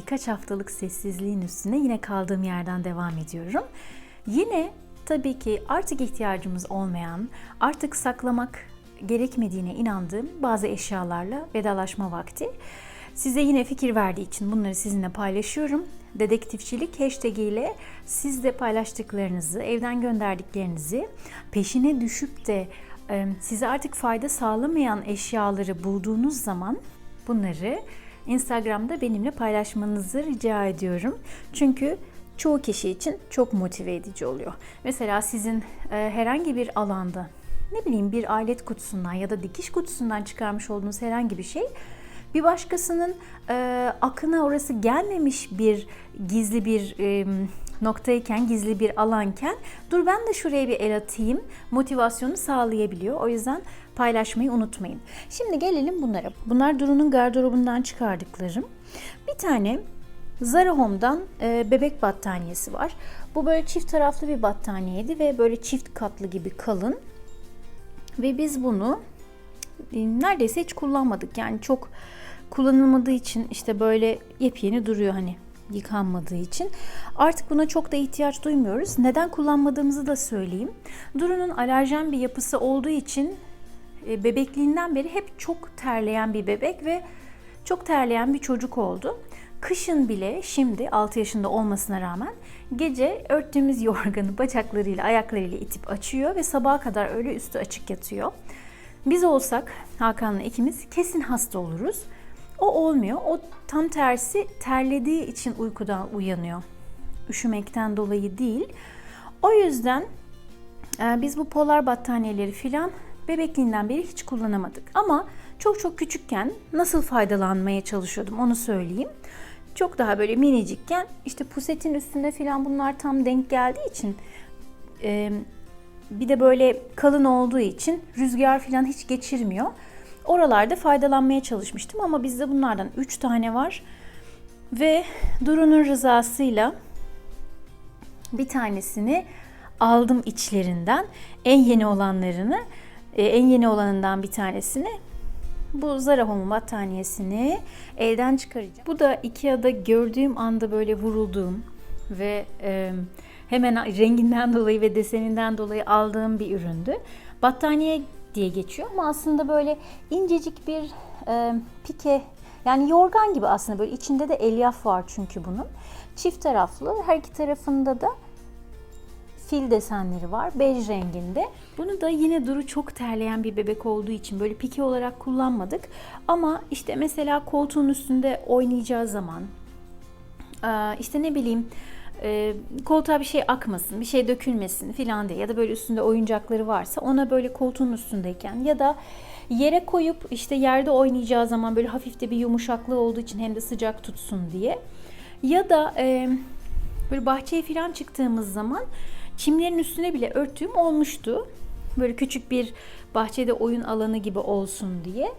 birkaç haftalık sessizliğin üstüne yine kaldığım yerden devam ediyorum. Yine tabii ki artık ihtiyacımız olmayan, artık saklamak gerekmediğine inandığım bazı eşyalarla vedalaşma vakti. Size yine fikir verdiği için bunları sizinle paylaşıyorum. Dedektifçilik hashtag ile siz de paylaştıklarınızı, evden gönderdiklerinizi peşine düşüp de size artık fayda sağlamayan eşyaları bulduğunuz zaman bunları Instagram'da benimle paylaşmanızı rica ediyorum. Çünkü çoğu kişi için çok motive edici oluyor. Mesela sizin e, herhangi bir alanda ne bileyim bir alet kutusundan ya da dikiş kutusundan çıkarmış olduğunuz herhangi bir şey bir başkasının e, aklına orası gelmemiş bir gizli bir e, noktayken, gizli bir alanken dur ben de şuraya bir el atayım motivasyonu sağlayabiliyor. O yüzden paylaşmayı unutmayın. Şimdi gelelim bunlara. Bunlar Duru'nun gardırobundan çıkardıklarım. Bir tane Zara Home'dan e, bebek battaniyesi var. Bu böyle çift taraflı bir battaniyeydi ve böyle çift katlı gibi kalın. Ve biz bunu e, neredeyse hiç kullanmadık. Yani çok kullanılmadığı için işte böyle yepyeni duruyor hani yıkanmadığı için. Artık buna çok da ihtiyaç duymuyoruz. Neden kullanmadığımızı da söyleyeyim. Duru'nun alerjen bir yapısı olduğu için e, bebekliğinden beri hep çok terleyen bir bebek ve çok terleyen bir çocuk oldu. Kışın bile şimdi 6 yaşında olmasına rağmen gece örttüğümüz yorganı bacaklarıyla ayaklarıyla itip açıyor ve sabaha kadar öyle üstü açık yatıyor. Biz olsak Hakan'la ikimiz kesin hasta oluruz. O olmuyor. O tam tersi terlediği için uykudan uyanıyor. Üşümekten dolayı değil. O yüzden e, biz bu polar battaniyeleri filan bebekliğinden beri hiç kullanamadık. Ama çok çok küçükken nasıl faydalanmaya çalışıyordum onu söyleyeyim. Çok daha böyle minicikken işte pusetin üstünde filan bunlar tam denk geldiği için e, bir de böyle kalın olduğu için rüzgar filan hiç geçirmiyor. Oralarda faydalanmaya çalışmıştım ama bizde bunlardan 3 tane var. Ve Duru'nun rızasıyla bir tanesini aldım içlerinden. En yeni olanlarını, e, en yeni olanından bir tanesini bu Zara Home battaniyesini elden çıkaracağım. Bu da Ikea'da gördüğüm anda böyle vurulduğum ve e, hemen renginden dolayı ve deseninden dolayı aldığım bir üründü. Battaniye diye geçiyor ama aslında böyle incecik bir e, pike yani yorgan gibi aslında böyle içinde de elyaf var çünkü bunun. Çift taraflı her iki tarafında da fil desenleri var bej renginde. Bunu da yine Duru çok terleyen bir bebek olduğu için böyle pike olarak kullanmadık. Ama işte mesela koltuğun üstünde oynayacağı zaman işte ne bileyim e, koltuğa bir şey akmasın, bir şey dökülmesin filan diye ya da böyle üstünde oyuncakları varsa ona böyle koltuğun üstündeyken ya da yere koyup işte yerde oynayacağı zaman böyle hafif de bir yumuşaklığı olduğu için hem de sıcak tutsun diye ya da e, böyle bahçeye filan çıktığımız zaman çimlerin üstüne bile örttüğüm olmuştu. Böyle küçük bir bahçede oyun alanı gibi olsun diye.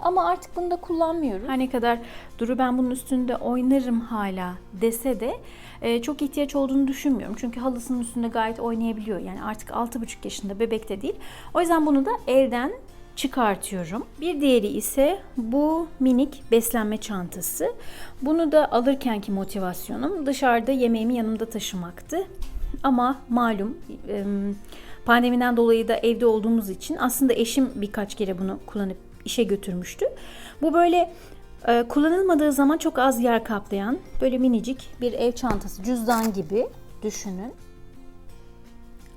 Ama artık bunu da kullanmıyorum. Her ne kadar Duru ben bunun üstünde oynarım hala dese de e, çok ihtiyaç olduğunu düşünmüyorum. Çünkü halısının üstünde gayet oynayabiliyor. Yani artık 6,5 yaşında bebek de değil. O yüzden bunu da evden çıkartıyorum. Bir diğeri ise bu minik beslenme çantası. Bunu da alırkenki motivasyonum dışarıda yemeğimi yanımda taşımaktı. Ama malum pandemiden dolayı da evde olduğumuz için aslında eşim birkaç kere bunu kullanıp işe götürmüştü. Bu böyle e, kullanılmadığı zaman çok az yer kaplayan böyle minicik bir ev çantası, cüzdan gibi düşünün.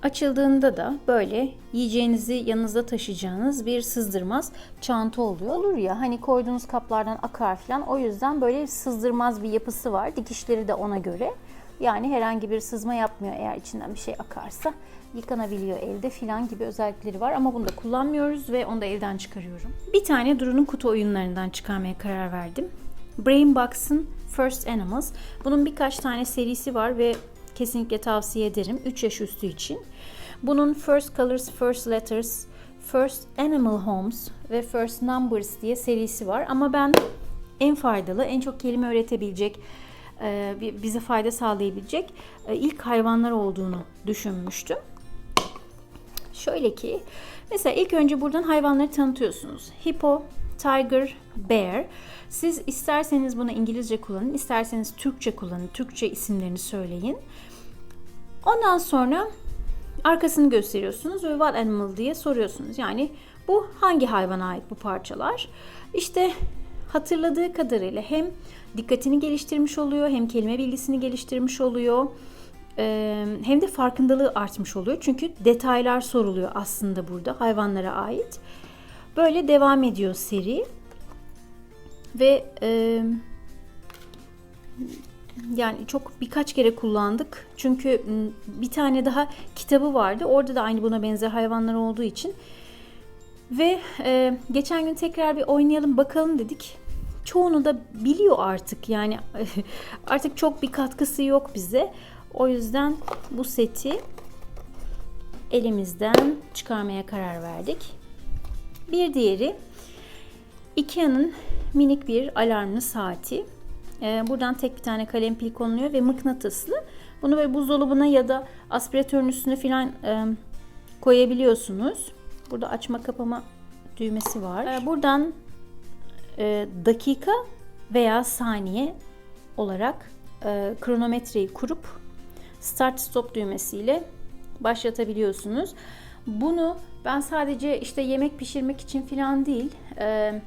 Açıldığında da böyle yiyeceğinizi yanınızda taşıyacağınız bir sızdırmaz çanta oluyor. Olur ya hani koyduğunuz kaplardan akar falan o yüzden böyle sızdırmaz bir yapısı var. Dikişleri de ona göre. Yani herhangi bir sızma yapmıyor eğer içinden bir şey akarsa. Yıkanabiliyor elde filan gibi özellikleri var ama bunu da kullanmıyoruz ve onu da evden çıkarıyorum. Bir tane Duru'nun kutu oyunlarından çıkarmaya karar verdim. Brainbox'ın First Animals. Bunun birkaç tane serisi var ve kesinlikle tavsiye ederim 3 yaş üstü için. Bunun First Colors, First Letters, First Animal Homes ve First Numbers diye serisi var. Ama ben en faydalı, en çok kelime öğretebilecek, bize fayda sağlayabilecek e, ilk hayvanlar olduğunu düşünmüştüm. Şöyle ki mesela ilk önce buradan hayvanları tanıtıyorsunuz. Hipo, Tiger Bear. Siz isterseniz bunu İngilizce kullanın, isterseniz Türkçe kullanın. Türkçe isimlerini söyleyin. Ondan sonra arkasını gösteriyorsunuz ve what animal diye soruyorsunuz. Yani bu hangi hayvana ait bu parçalar? İşte hatırladığı kadarıyla hem dikkatini geliştirmiş oluyor, hem kelime bilgisini geliştirmiş oluyor. Hem de farkındalığı artmış oluyor. Çünkü detaylar soruluyor aslında burada hayvanlara ait. Böyle devam ediyor seri. Ve e, yani çok birkaç kere kullandık. Çünkü bir tane daha kitabı vardı. Orada da aynı buna benzer hayvanlar olduğu için. Ve e, geçen gün tekrar bir oynayalım bakalım dedik. Çoğunu da biliyor artık. Yani artık çok bir katkısı yok bize. O yüzden bu seti elimizden çıkarmaya karar verdik. Bir diğeri Ikea'nın minik bir alarmlı saati. Ee, buradan tek bir tane kalem pil konuluyor ve mıknatıslı. Bunu böyle buzdolabına ya da aspiratörün üstüne falan e, koyabiliyorsunuz. Burada açma kapama düğmesi var. Ee, buradan e, dakika veya saniye olarak e, kronometreyi kurup start stop düğmesiyle başlatabiliyorsunuz. Bunu ben sadece işte yemek pişirmek için falan değil, e,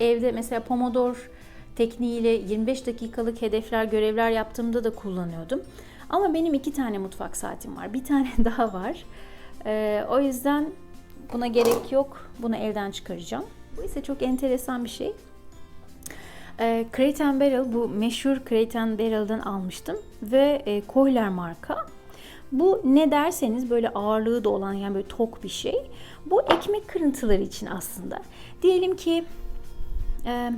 evde mesela Pomodoro tekniğiyle 25 dakikalık hedefler, görevler yaptığımda da kullanıyordum. Ama benim iki tane mutfak saatim var. Bir tane daha var. E, o yüzden buna gerek yok. Bunu evden çıkaracağım. Bu ise çok enteresan bir şey. E, Crate and Barrel, bu meşhur Crate Barrel'dan almıştım. Ve e, Kohler marka. Bu ne derseniz böyle ağırlığı da olan yani böyle tok bir şey. Bu ekmek kırıntıları için aslında. Diyelim ki e,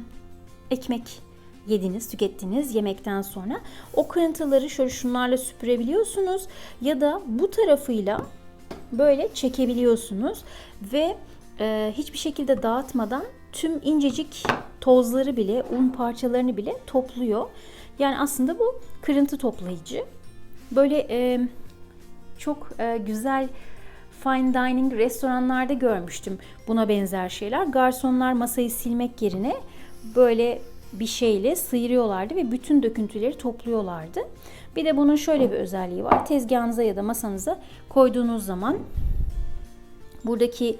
ekmek yediniz, tükettiniz yemekten sonra. O kırıntıları şöyle şunlarla süpürebiliyorsunuz ya da bu tarafıyla böyle çekebiliyorsunuz ve e, hiçbir şekilde dağıtmadan tüm incecik tozları bile, un parçalarını bile topluyor. Yani aslında bu kırıntı toplayıcı. Böyle e, çok e, güzel fine dining restoranlarda görmüştüm buna benzer şeyler. Garsonlar masayı silmek yerine böyle bir şeyle sıyırıyorlardı ve bütün döküntüleri topluyorlardı. Bir de bunun şöyle bir özelliği var. Tezgahınıza ya da masanıza koyduğunuz zaman buradaki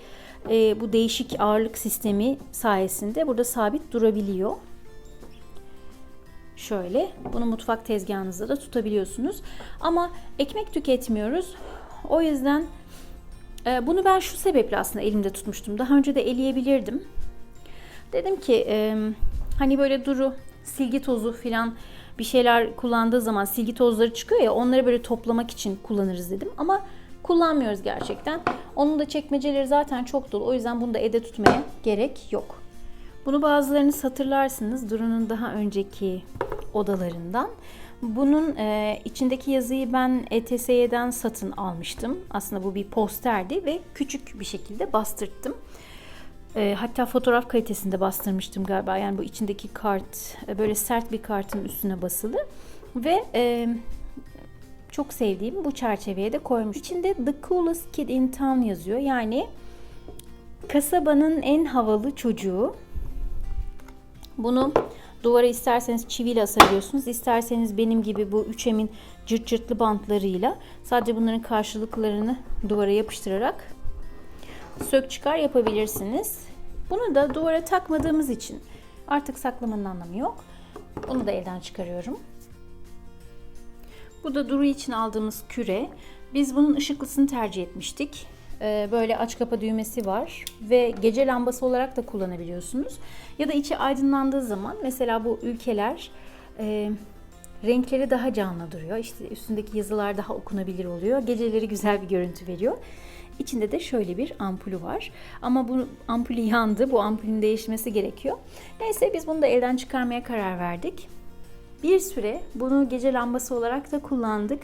e, bu değişik ağırlık sistemi sayesinde burada sabit durabiliyor. Şöyle bunu mutfak tezgahınızda da tutabiliyorsunuz. Ama ekmek tüketmiyoruz. O yüzden e, bunu ben şu sebeple aslında elimde tutmuştum. Daha önce de eleyebilirdim. Dedim ki e, hani böyle duru silgi tozu filan bir şeyler kullandığı zaman silgi tozları çıkıyor ya onları böyle toplamak için kullanırız dedim. Ama kullanmıyoruz gerçekten. Onun da çekmeceleri zaten çok dolu. O yüzden bunu da evde tutmaya gerek yok. Bunu bazılarınız hatırlarsınız Duru'nun daha önceki odalarından. Bunun e, içindeki yazıyı ben ETS'den satın almıştım. Aslında bu bir posterdi ve küçük bir şekilde bastırttım. E, hatta fotoğraf kalitesinde bastırmıştım galiba. Yani bu içindeki kart e, böyle sert bir kartın üstüne basılı. Ve e, çok sevdiğim bu çerçeveye de koymuş. İçinde The Coolest Kid in Town yazıyor. Yani kasabanın en havalı çocuğu. Bunu duvara isterseniz çiviyle asabiliyorsunuz. İsterseniz benim gibi bu 3M'in cırt cırtlı bantlarıyla sadece bunların karşılıklarını duvara yapıştırarak sök çıkar yapabilirsiniz. Bunu da duvara takmadığımız için artık saklamanın anlamı yok. Bunu da elden çıkarıyorum. Bu da Duru için aldığımız küre. Biz bunun ışıklısını tercih etmiştik. Ee, böyle aç kapa düğmesi var ve gece lambası olarak da kullanabiliyorsunuz. Ya da içi aydınlandığı zaman mesela bu ülkeler e, renkleri daha canlı duruyor. İşte üstündeki yazılar daha okunabilir oluyor. Geceleri güzel bir görüntü veriyor. İçinde de şöyle bir ampulü var. Ama bu ampulü yandı. Bu ampulün değişmesi gerekiyor. Neyse biz bunu da evden çıkarmaya karar verdik. Bir süre bunu gece lambası olarak da kullandık.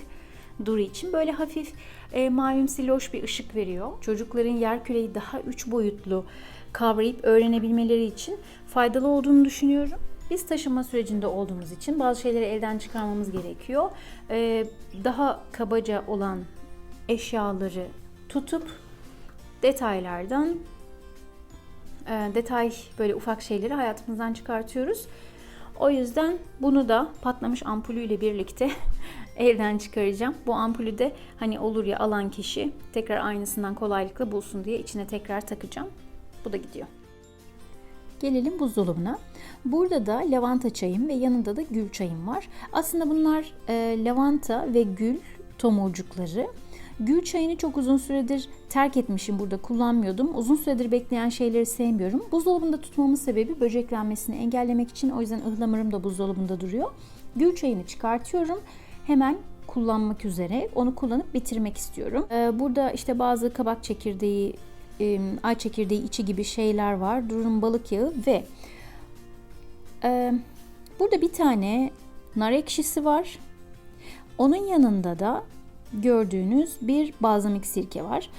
Duru için böyle hafif e, mavimsi loş bir ışık veriyor. Çocukların yer küreyi daha üç boyutlu kavrayıp öğrenebilmeleri için faydalı olduğunu düşünüyorum. Biz taşıma sürecinde olduğumuz için bazı şeyleri elden çıkarmamız gerekiyor. E, daha kabaca olan eşyaları tutup detaylardan e, detay böyle ufak şeyleri hayatımızdan çıkartıyoruz. O yüzden bunu da patlamış ampulüyle birlikte evden çıkaracağım. Bu ampulü de hani olur ya alan kişi tekrar aynısından kolaylıkla bulsun diye içine tekrar takacağım. Bu da gidiyor. Gelelim buzdolabına. Burada da lavanta çayım ve yanında da gül çayım var. Aslında bunlar e, lavanta ve gül tomurcukları. Gül çayını çok uzun süredir terk etmişim burada kullanmıyordum. Uzun süredir bekleyen şeyleri sevmiyorum. Buzdolabında tutmamın sebebi böceklenmesini engellemek için o yüzden ıhlamurum da buzdolabında duruyor. Gül çayını çıkartıyorum. Hemen kullanmak üzere onu kullanıp bitirmek istiyorum. Ee, burada işte bazı kabak çekirdeği, e, ay çekirdeği içi gibi şeyler var. Durum balık yağı ve e, burada bir tane nar ekşisi var. Onun yanında da gördüğünüz bir balzamik sirke var.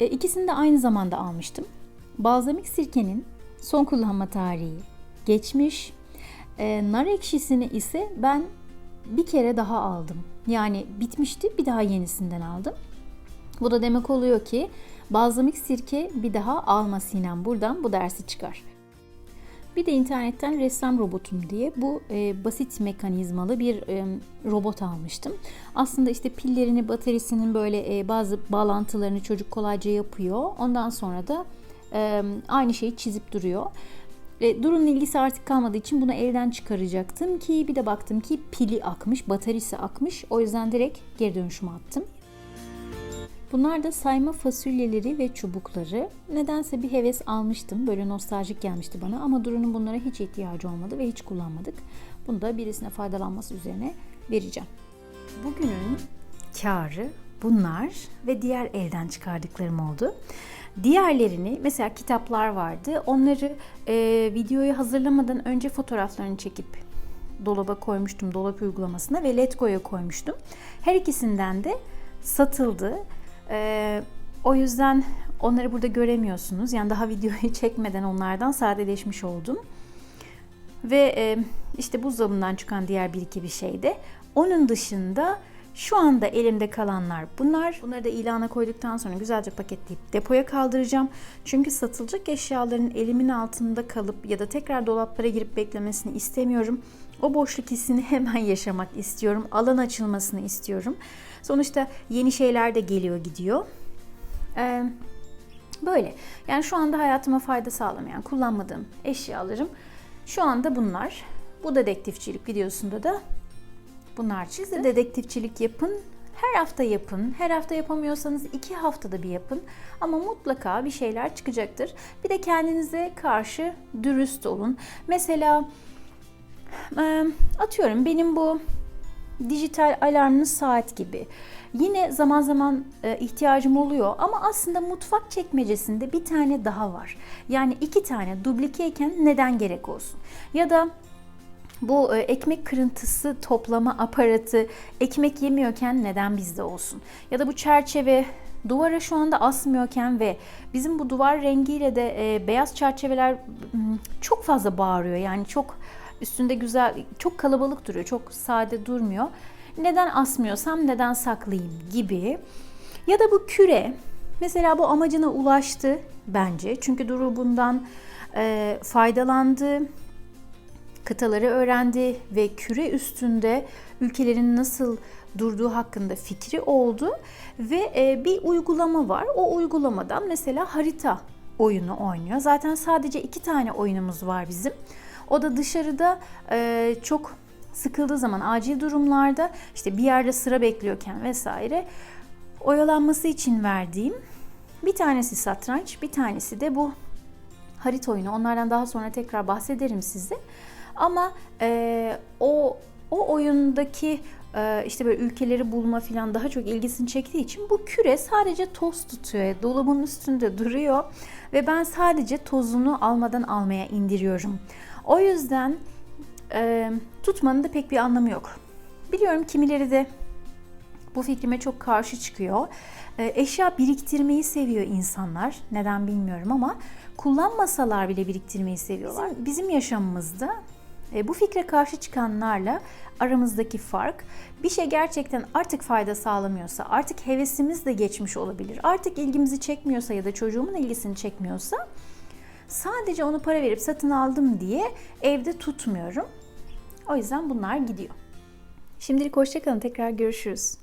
E, ikisini de aynı zamanda almıştım. Balzamik sirkenin son kullanma tarihi geçmiş. E, nar ekşisini ise ben bir kere daha aldım. Yani bitmişti bir daha yenisinden aldım. Bu da demek oluyor ki balzamik sirke bir daha alma Sinem buradan bu dersi çıkar. Bir de internetten ressam robotum diye bu e, basit mekanizmalı bir e, robot almıştım. Aslında işte pillerini, bataryasının böyle e, bazı bağlantılarını çocuk kolayca yapıyor. Ondan sonra da e, aynı şeyi çizip duruyor. E, Durun'un ilgisi artık kalmadığı için bunu evden çıkaracaktım ki bir de baktım ki pili akmış, bataryası akmış. O yüzden direkt geri dönüşüme attım. Bunlar da sayma fasulyeleri ve çubukları. Nedense bir heves almıştım. Böyle nostaljik gelmişti bana ama Duru'nun bunlara hiç ihtiyacı olmadı ve hiç kullanmadık. Bunu da birisine faydalanması üzerine vereceğim. Bugünün karı bunlar ve diğer elden çıkardıklarım oldu. Diğerlerini mesela kitaplar vardı. Onları e, videoyu hazırlamadan önce fotoğraflarını çekip dolaba koymuştum dolap uygulamasına ve Letgo'ya koymuştum. Her ikisinden de satıldı. Ee, o yüzden onları burada göremiyorsunuz. Yani daha videoyu çekmeden onlardan sadeleşmiş oldum. Ve e, işte buzdolabından çıkan diğer bir iki bir şey de. Onun dışında şu anda elimde kalanlar bunlar. Bunları da ilana koyduktan sonra güzelce paketleyip depoya kaldıracağım. Çünkü satılacak eşyaların elimin altında kalıp ya da tekrar dolaplara girip beklemesini istemiyorum. O boşluk hissini hemen yaşamak istiyorum. Alan açılmasını istiyorum. Sonuçta yeni şeyler de geliyor gidiyor. Ee, böyle. Yani şu anda hayatıma fayda sağlamayan, kullanmadığım eşyalarım şu anda bunlar. Bu dedektifçilik videosunda da bunlar çıktı. Siz de dedektifçilik yapın. Her hafta yapın. Her hafta yapamıyorsanız iki haftada bir yapın. Ama mutlaka bir şeyler çıkacaktır. Bir de kendinize karşı dürüst olun. Mesela atıyorum benim bu dijital alarmlı saat gibi. Yine zaman zaman e, ihtiyacım oluyor ama aslında mutfak çekmecesinde bir tane daha var. Yani iki tane dublikeyken neden gerek olsun? Ya da bu e, ekmek kırıntısı toplama aparatı ekmek yemiyorken neden bizde olsun? Ya da bu çerçeve duvara şu anda asmıyorken ve bizim bu duvar rengiyle de e, beyaz çerçeveler çok fazla bağırıyor. Yani çok üstünde güzel, çok kalabalık duruyor, çok sade durmuyor. Neden asmıyorsam neden saklayayım gibi. Ya da bu küre, mesela bu amacına ulaştı bence. Çünkü Duru bundan e, faydalandı, kıtaları öğrendi ve küre üstünde ülkelerin nasıl durduğu hakkında fikri oldu ve e, bir uygulama var. O uygulamadan mesela harita oyunu oynuyor. Zaten sadece iki tane oyunumuz var bizim. O da dışarıda e, çok sıkıldığı zaman acil durumlarda işte bir yerde sıra bekliyorken vesaire oyalanması için verdiğim bir tanesi satranç, bir tanesi de bu harita oyunu. Onlardan daha sonra tekrar bahsederim size. Ama e, o o oyundaki e, işte böyle ülkeleri bulma falan daha çok ilgisini çektiği için bu küre sadece toz tutuyor. Dolabın üstünde duruyor ve ben sadece tozunu almadan almaya indiriyorum. O yüzden e, tutmanın da pek bir anlamı yok. Biliyorum kimileri de bu fikrime çok karşı çıkıyor. E, eşya biriktirmeyi seviyor insanlar. Neden bilmiyorum ama kullanmasalar bile biriktirmeyi seviyorlar. Bizim, bizim yaşamımızda e, bu fikre karşı çıkanlarla aramızdaki fark bir şey gerçekten artık fayda sağlamıyorsa, artık hevesimiz de geçmiş olabilir, artık ilgimizi çekmiyorsa ya da çocuğumun ilgisini çekmiyorsa sadece onu para verip satın aldım diye evde tutmuyorum. O yüzden bunlar gidiyor. Şimdilik hoşçakalın. Tekrar görüşürüz.